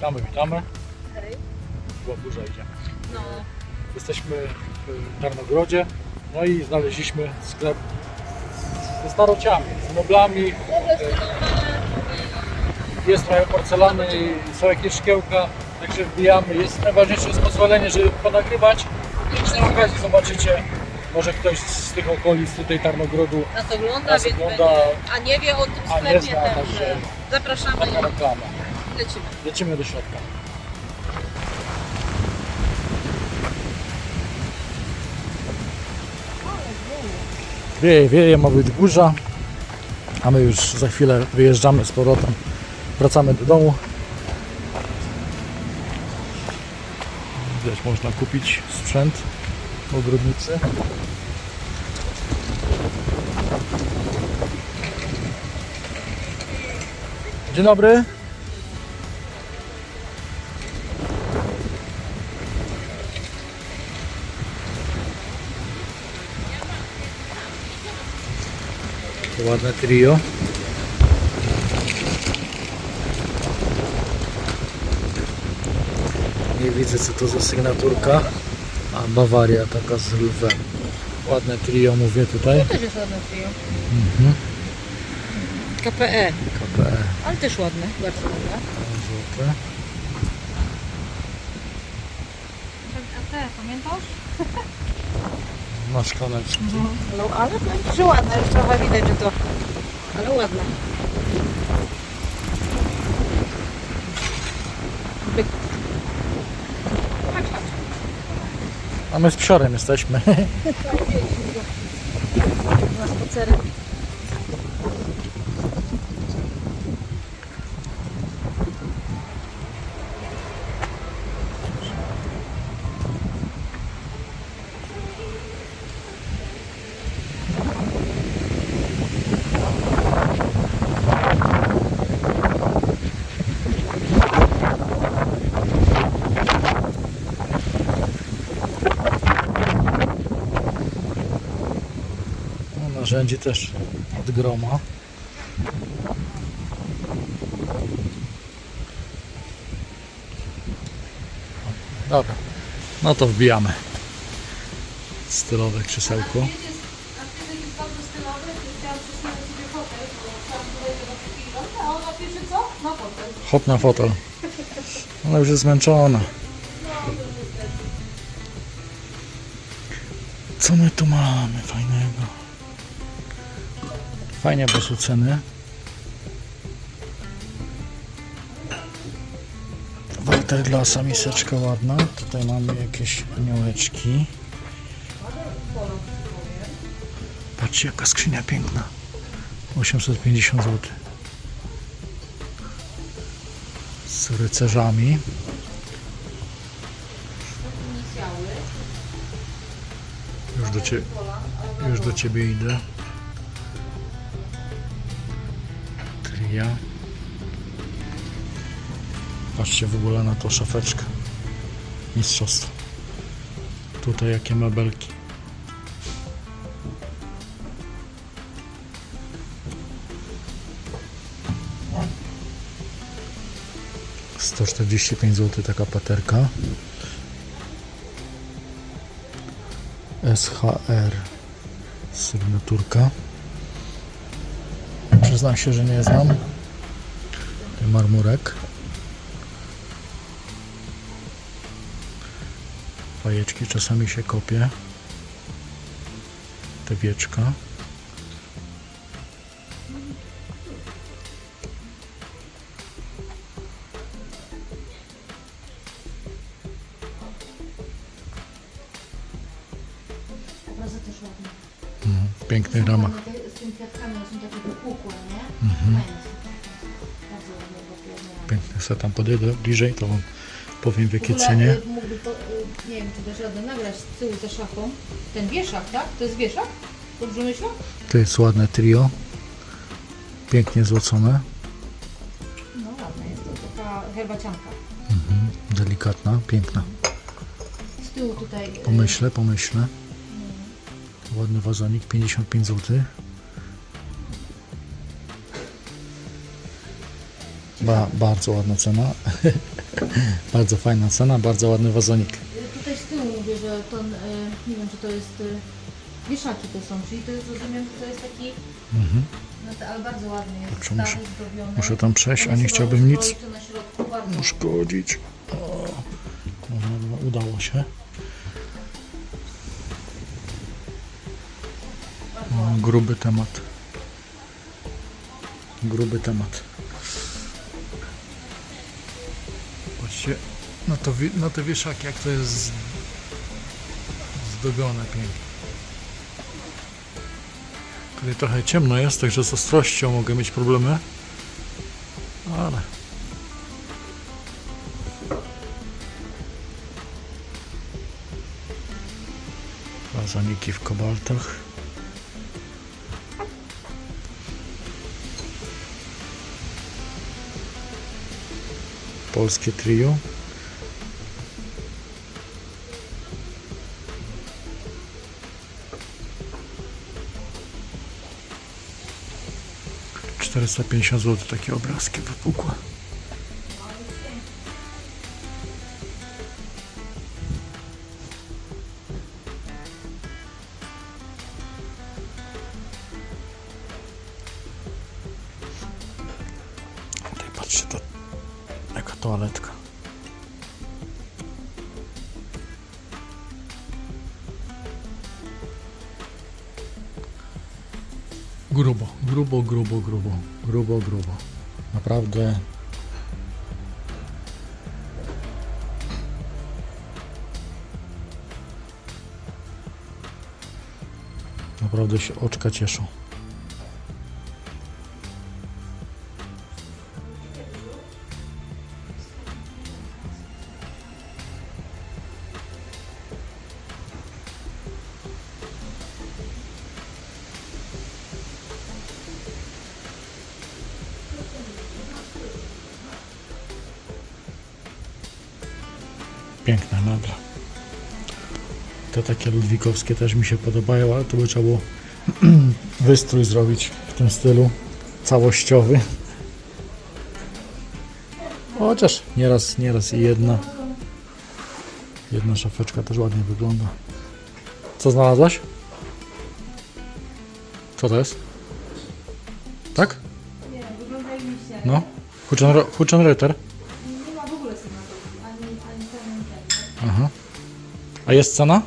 Witamy, witamy. Hej. Była burza, idziemy. No, Jesteśmy w Tarnogrodzie, no i znaleźliśmy sklep ze starociami, z meblami. Jest trochę porcelany i są jakieś szkiełka, także wbijamy. Jest najważniejsze jest pozwolenie, żeby ponagrywać. I przy okazji zobaczycie, może ktoś z tych okolic tutaj Tarnogrodu nas ogląda, Nas więc ogląda, będzie, a nie wie o tym a nie sklepie, zna, także zapraszamy taka reklama. Lecimy. Lecimy do środka. Wieje, wieje, ma być burza, a my już za chwilę wyjeżdżamy z powrotem. Wracamy do domu. Widać, można kupić sprzęt ogrodniczy. Dzień dobry. To ładne trio. Nie widzę co to za sygnaturka. A Bawaria taka z lwem. Ładne trio mówię tutaj. Też jest ładne trio. Mhm. KPE, KPE. ale też ładne, bardzo ładne. Złote. A te, pamiętasz? Na szklaneczki. No, ale powiem ci, że ładne, już trochę widać, że to, ale ładne. Byk. A my z psiorem jesteśmy. Na spacerek. No, narzędzi też od groma. Dobra, no to wbijamy. Stylowe krzesełko. Hop na fotel. Ona już jest zmęczona. Co my tu mamy fajnego? Fajnie bez ceny. Walter Glasa, miseczka ładna. Tutaj mamy jakieś aniołeczki. Patrzcie jaka skrzynia piękna. 850 zł. Z rycerzami. Już do, cie, już do ciebie idę. Tria. Patrzcie w ogóle na tą szafeczkę. Mistrzostwo. Tutaj jakie mebelki. Sto czterdzieści pięć zł taka paterka. SHR sygnaturka przyznam się, że nie znam. Marmurek. Fajeczki czasami się kopie. Te wieczka. Mhm, w pięknych ramach Kwiatkami one są takie wypukłe, nie? Fajne są. Bardzo ładne, ładne. piękne se tam podejdę bliżej to wam powiem w W jakie ogóle, cenie y, Mógłby to, y, nie wiem, czy dasz radę nagrać z tyłu za szafą. Ten wieszak, tak? To jest wieszak? Dobrze myślę? to jest ładne trio pięknie złocone No ładne jest to, taka herbacianka. delikatna, piękna Z tyłu tutaj... y, Pomyślę, pomyślę. Ładny wazonik, 55 zł. Ba, bardzo ładna cena. Bardzo fajna cena, bardzo ładny wazonik. Tutaj z tyłu mówię, że to, y, nie wiem czy to jest, y, wieszaki to są, czyli to jest, rozumiem, że to jest taki, no to, ale bardzo ładny jest, Kurczę, muszę- zdobiony. muszę tam przejść, a nie chciałbym nic rozkroi tu na środku, bardzo uszkodzić. O, dobra, dobra, udało się. O, gruby temat. Gruby temat. Patrzcie na, to, wi- na te wieszaki, jak to jest zdobione pięknie. Tutaj trochę ciemno jest, także z ostrością mogę mieć problemy. Ale Wazoniki w kobaltach. Polskie trio. Zł takie obrazki wypukłe. Grubo, grubo, grubo, grubo, grubo, grubo. Naprawdę. Naprawdę się oczka cieszą. Takie ludwikowskie też mi się podobają, ale to by trzeba było wystrój zrobić w tym stylu całościowy. Chociaż nieraz, nieraz i jedna. Jedna szafeczka też ładnie wygląda. Co znalazłaś? Co to jest? Tak? Nie, wygląda jak miście. No. Huczen- Huchenritter. Nie ma w ogóle sygnatury, ani, ani ten, ten. Aha. A jest cena?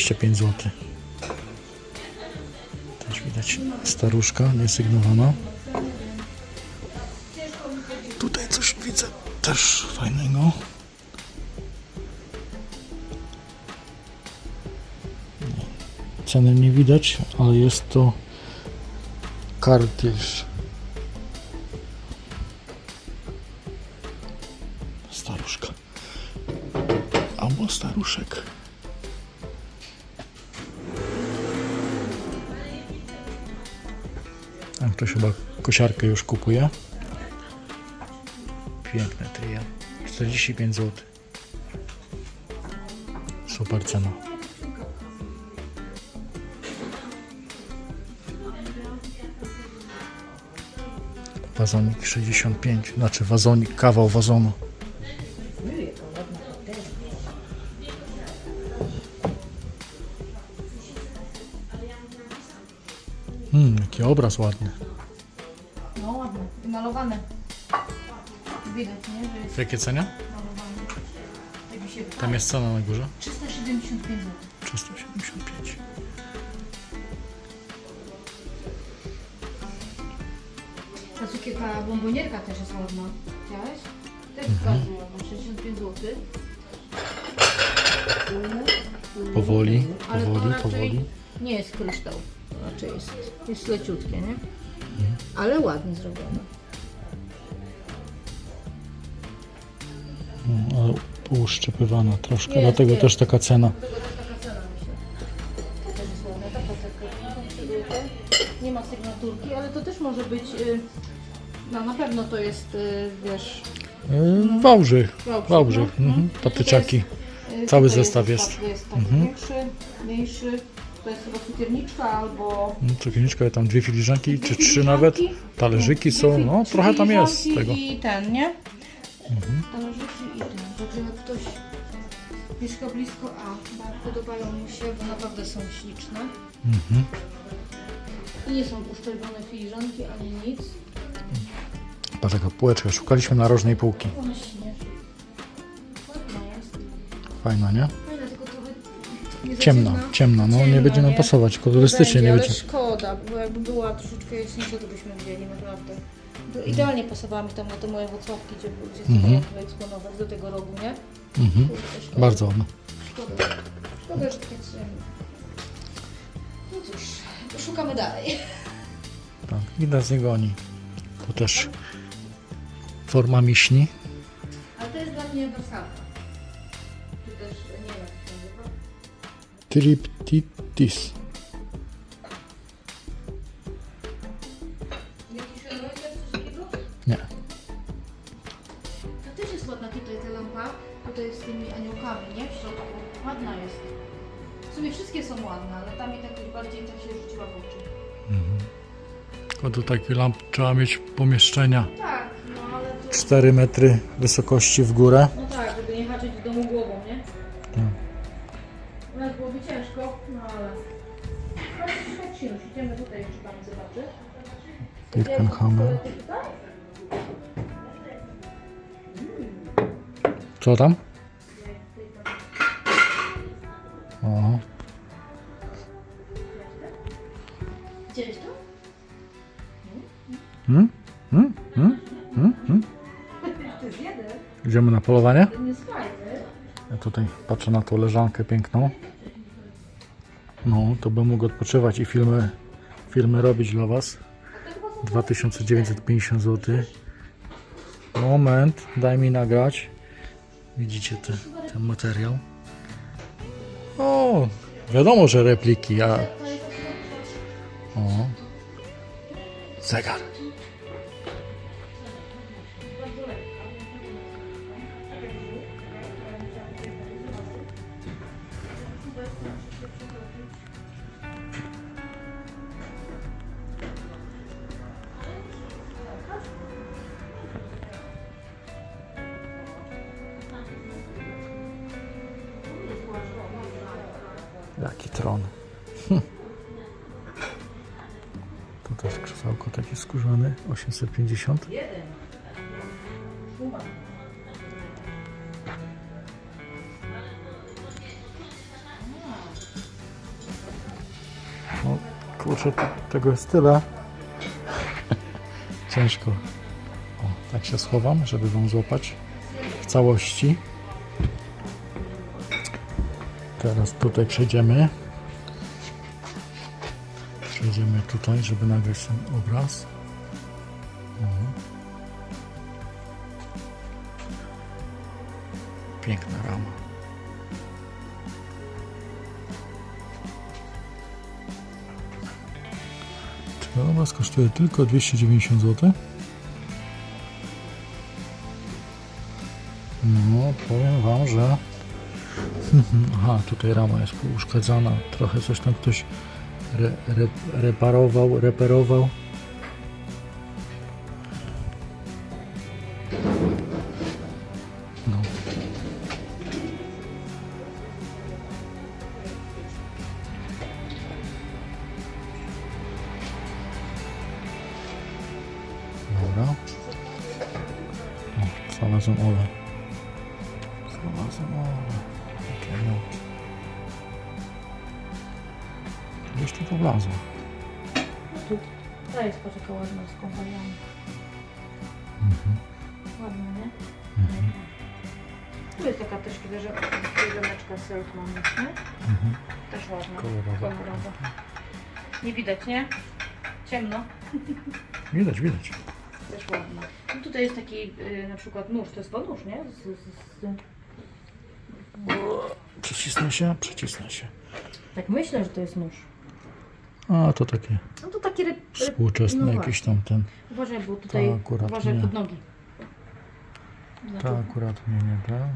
25 zł. Też widać staruszka, niesygnowana. Tutaj coś widzę też fajnego. Ceny nie widać, ale jest to kartyż. Staruszka. Albo staruszek. Ktoś chyba kosiarkę już kupuje. Piękne trio. 45 zł. Super cena. Wazonik 65, znaczy wazonik, kawał wazonu. Hmm, jaki obraz ładny. Malowane. Widać, nie, że jest W jakie cenie? malowane. Się. Tam jest cena na górze. 375 zł. 375. Ta cukierka bombonierka też jest ładna. Widziałeś? Też Mhm. bardzo ładna, 65 zł. Powoli, Ale to powoli, raczej powoli. Nie jest kryształ. To raczej jest, jest leciutkie, nie? Mhm. Ale ładnie zrobione. Ale troszkę, Jest, dlatego jest. też taka cena. Dlatego też taka cena myślę. To też jest ładne. Taka taka. Nie ma sygnaturki, ale to też może być. y, No na pewno to jest, y, wiesz. Wałbrzych, Wałbrzych, Wałbrzych, no, mhm. patyczaki. y, Cały zestaw jest. jest. tak- Jest taki Mhm. większy, mniejszy. To jest chyba cukierniczka albo... No, Cukierniczka, tam dwie filiżanki, czy Dwie trzy filiżanki. nawet. Talerzyki są, no trzy trochę tam jest tego. I ten, nie? Mhm. Talerzyki i ten. Także jak ktoś mieszka blisko, a bo podobają mu się, bo naprawdę są śliczne. Mhm. I nie są uszczerbione filiżanki ani nic. Patrz jaka półeczka, szukaliśmy narożnej półki. Właśnie. Ładna jest. Fajna, nie? Fajna, tylko trochę nie Ciemna, ciemna, no nie będzie nam pasować, kolorystycznie nie ale będzie. szkoda, bo jakby była troszeczkę jaśniejsza, to byśmy wzięli naprawdę. To idealnie pasowała mi tam na te moje wocławki, gdzie, gdzie sobie Mhm. mm wyeksponować do tego rogu, nie? Mhm. Kurde, szkoda. Bardzo ładna. Szkoda, szkoda że tak się... No cóż, szukamy dalej. Tak, widać z niego oni. To też forma miśni. Ale to jest dla mnie wersalka. Czy też, nie wiem jak to nazywa. Triptytis. Sumie wszystkie są ładne, ale ta mi tak bardziej tak się rzuciła w oczy. Tylko do takich lamp trzeba mieć pomieszczenia Tak, no ale to... 4 metry wysokości w górę. No tak, żeby nie haczyć w domu głową, nie? Tak. U nas byłoby ciężko, no ale... Ale to tak Idziemy tutaj jeszcze pani zobaczy. Birkenhammer. Tutaj? Co tam? Polowanie? Ja tutaj patrzę na tą leżankę piękną. No, to bym mógł odpoczywać i filmy, filmy robić dla Was. 2950 zł. Moment, daj mi nagrać. Widzicie te, ten materiał. O, wiadomo, że repliki, a... O. Zegar. Krzesełko takie skórzane, 850. No, kurczę, te- tego jest tyle. Ciężko. O, tak się schowam, żeby Wam złapać w całości. Teraz tutaj przejdziemy. Tutaj, żeby nagrać ten obraz. O. Piękna rama. Ten obraz kosztuje tylko 290 zł? No, powiem Wam, że Mhm, Aha, tutaj rama jest uszkadzana. Trochę coś tam ktoś re, re, reparował, reperował. Ładna, nie? Tu jest taka też filiżaneczka selfman, nie? Mhm. Też ładna. Kolorowa. Kolorowa. Nie widać, nie? Ciemno. Widać, widać. Też ładna. No tutaj jest taki y, na przykład nóż, to jest chyba nóż, nie? Z, z, z, Przycisnę się, przycisnę się. tak myślę, że to jest nóż. A, to takie No to taki ryb... ryb współczesne no jakiś tam ten. Uważaj, bo tutaj To akurat uważaj nie. pod nogi. Znaczy, To akurat mnie nie da.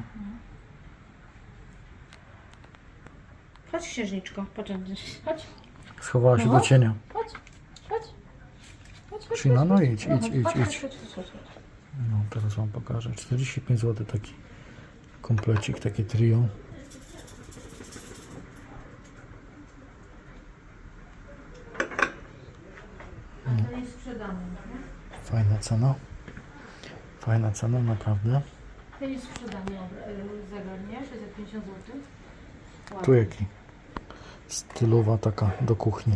Chodź księżniczko, chodź. Chodź, Schowała się No. do cienia. chodź, chodź. Chodź, chodź, chodź, no chodź. idź, No, idź, chodź, idź, chodź, idź. chodź, chodź, chodź, chodź. No, teraz wam pokażę. 45 zł taki komplecik, takie trio. A to jest sprzedane, nie? Fajna cena. Fajna cena, naprawdę. To jest sprzedany e, zegar, nie? 650 zł. Tu jaki? Stylowa taka do kuchni.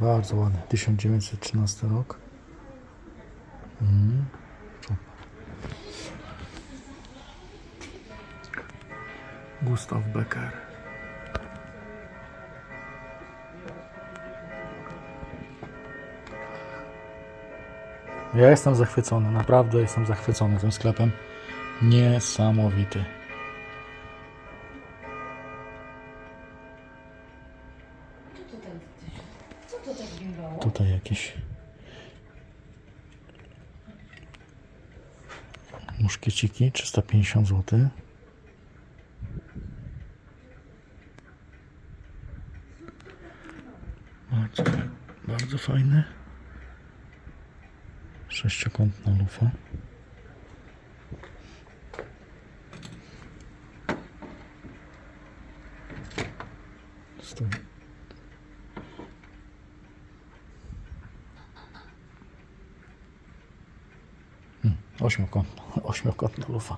Bardzo ładny. 1913 rok. Mm. Gustav Becker. Ja jestem zachwycony, naprawdę jestem zachwycony tym sklepem. Niesamowity. Co to tak? Tutaj jakieś muszkieciki 350 zł. Bardzo, bardzo fajny. Sześciokątna lufa. Stój. Ośmiokątna, ośmiokątna lufa.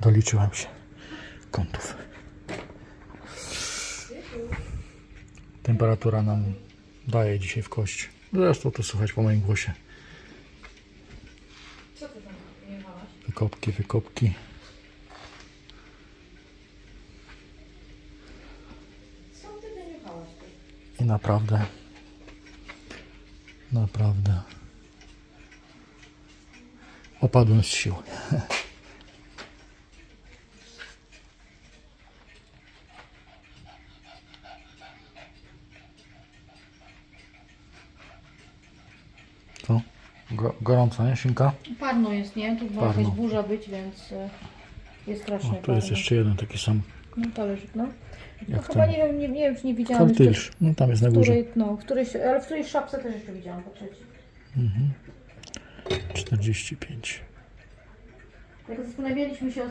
Doliczyłem się kątów. Temperatura nam daje dzisiaj w kość. Zresztą to słychać po moim głosie. Co ty tam jechałaś? Wykopki, wykopki. Co ty tam jechałaś? I naprawdę, naprawdę opadłem z sił. Co? Go, gorąco, nie, Sinka? Parno jest, nie? Tu ma Parno. jakaś burza być, więc e, jest O, strasznie tu jest parno. jeszcze jeden taki sam. No talerzyk, no. No Jak chyba ten? nie wiem, nie, nie wiem, czy nie widziałam jeszcze, Kartylsz. No tam jest na w górze. której, no, w której, ale w której szapce też jeszcze widziałam po trzeci. 45. Jak zastanawialiśmy się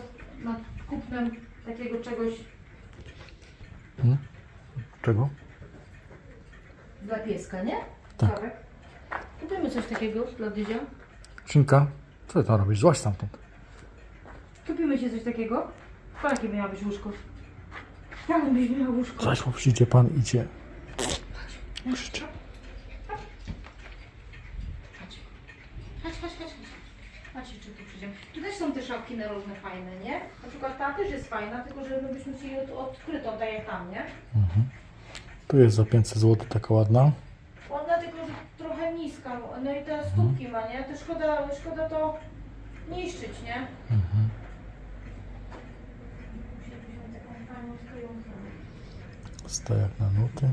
nad kupnem takiego czegoś Czego? dla pieska, nie? Tak. Kupimy coś takiego dla Dyzia. Sinka, co ty tam robisz? Złaź stamtąd. Kupimy się coś takiego. Po jakie miała być łóżko? Jakie byś miała łóżko? Zaś bo przyjdzie pan idzie. Krzyczę. Chodź. Chodź, chodź, chodź, czy tu przyjdziemy. Tu też są te szafki na różne fajne, nie? Na przykład ta też jest fajna, tylko że my byśmy chcieli od, odkrytą, tak jak tam, nie? Tu jest za 500 zł taka. Ładna, tylko że trochę niska. No i te stópki ma, nie? To szkoda, szkoda to niszczyć, nie? Stojącą. Stojak na nuty.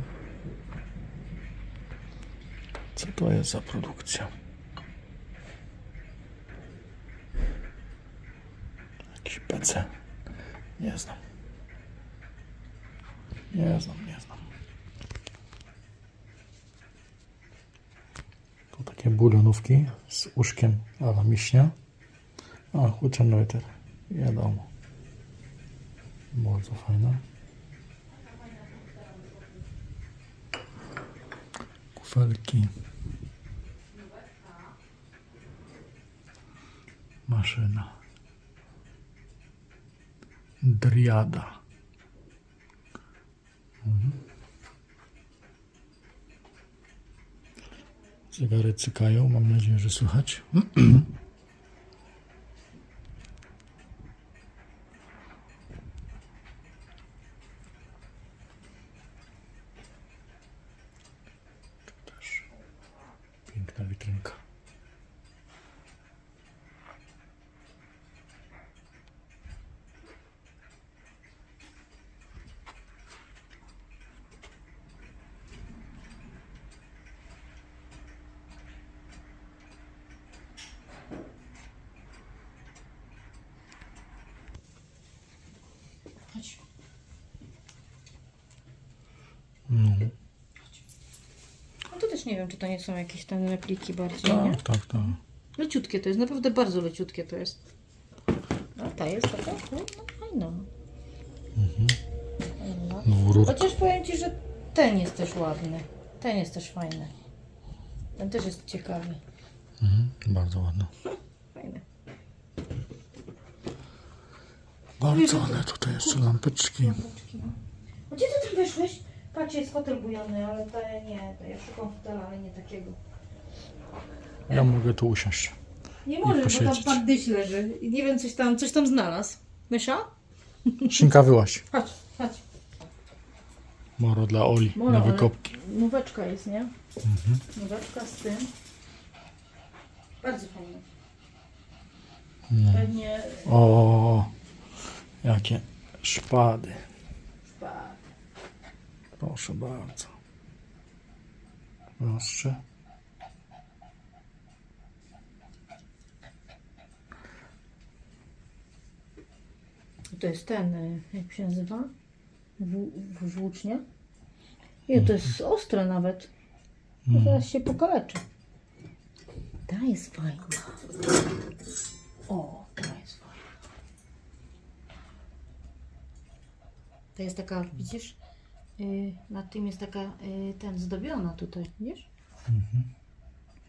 Co to jest za produkcja? Jakiś PC. Nie znam. Nie znam, nie znam. Tu takie bulionówki z uszkiem ala miśnia. A, Huchenreuter. Wiadomo. Bardzo fajna. Kufelki. Maszyna. Driada. Zegary cykają, mam nadzieję, że słychać. Tu też piękna witrynka. Chodź. No, No to też nie wiem, czy to nie są jakieś tam repliki bardziej, nie? tak, tak, tak. Leciutkie to jest, naprawdę bardzo leciutkie to jest. No ta jest taka, no, no fajna. Fajna. No. Chociaż powiem Ci, że ten jest też ładny. Ten jest też fajny. Ten też jest ciekawy. Mhm, bardzo ładne. Fajny. Bardzo ładne tutaj jeszcze lampeczki. A Gdzie ty tam wyszłeś? Patrz, jest fotel bujany, ale to nie, to ja szukam fotela, ale nie takiego. Ja mogę tu usiąść. Nie możesz, bo tam posiedzieć. pan dyś leży. I Nie wiem, coś tam, coś tam znalazł. Mysza? Szynka wyłaś. Chodź, chodź. Moro dla Oli Moro, na ale- wykopki. Nóweczka jest, nie? Nóweczka z tym. Bardzo fajne. Pewnie O, jakie szpady. Proszę bardzo. Proszę. To jest ten, y, jak się nazywa? W, w, włócznia? Nie, to jest ostre nawet. To zaraz się pokaleczy. Ta jest fajna. O, ta jest fajna. To jest taka, widzisz? Yy, nad tym jest taka, yy, ten, zdobiona tutaj, widzisz?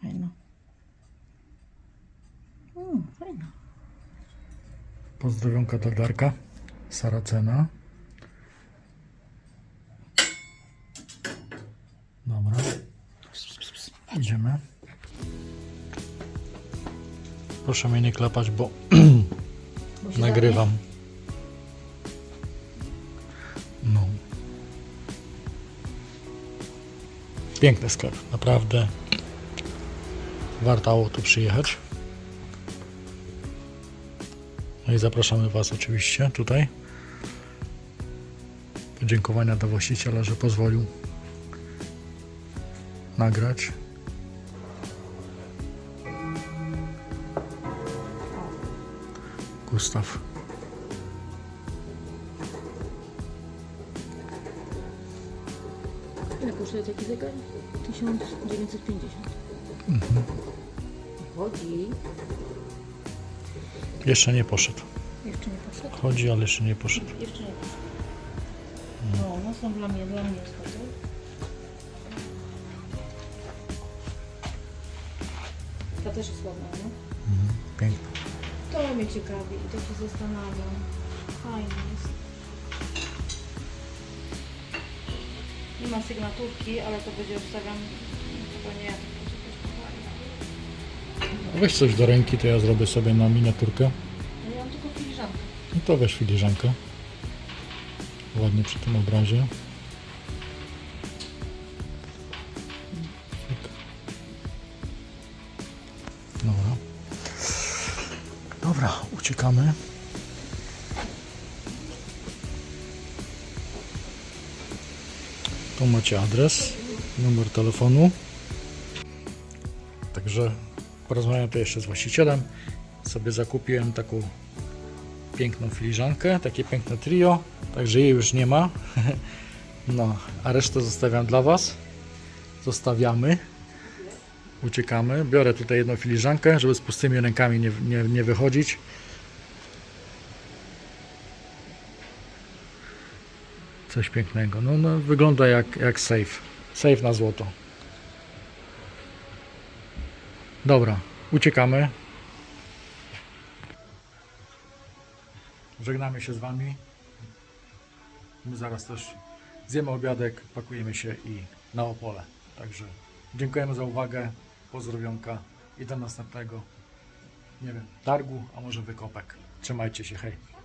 Fajna. Mm, fajna. Pozdrowionka dla Darka. Saracena. Dobra. Idziemy. Proszę mnie nie klepać, bo Bo nagrywam. Piękny sklep, naprawdę. Warto tu przyjechać. No i zapraszamy Was oczywiście tutaj. Podziękowania dla właściciela, że pozwolił nagrać. Gustaw. Kosztuje taki zegar? 1950. Chodzi. Jeszcze nie poszedł. Jeszcze nie poszedł? Chodzi, ale jeszcze nie poszedł. Jeszcze nie poszedł. No, no są dla mnie, dla mnie to. Ta też jest ładna, nie? Piękny. To mnie ciekawi i tak się zastanawiam. Fajny jest. Nie ma sygnaturki, ale to będzie obstawiam chyba nie. Weź coś do ręki, to ja zrobię sobie na miniaturkę. No ja mam tylko filiżankę. I to weź filiżankę. Ładnie przy tym obrazie. Dobra. Dobra, uciekamy. Macie adres, numer telefonu. Także porozmawiam tu jeszcze z właścicielem. Sobie zakupiłem taką piękną filiżankę, takie piękne trio, także jej już nie ma. No, a resztę zostawiam dla Was. Zostawiamy. Uciekamy. Biorę tutaj jedną filiżankę, żeby z pustymi rękami nie, nie, nie wychodzić. Coś pięknego. No, no wygląda jak, jak safe. Safe na złoto. Dobra, uciekamy. Żegnamy się z Wami. My zaraz też zjemy obiadek, pakujemy się i na Opole. Także dziękujemy za uwagę, pozdrowionka i do następnego, nie wiem, targu, a może wykopek. Trzymajcie się, hej.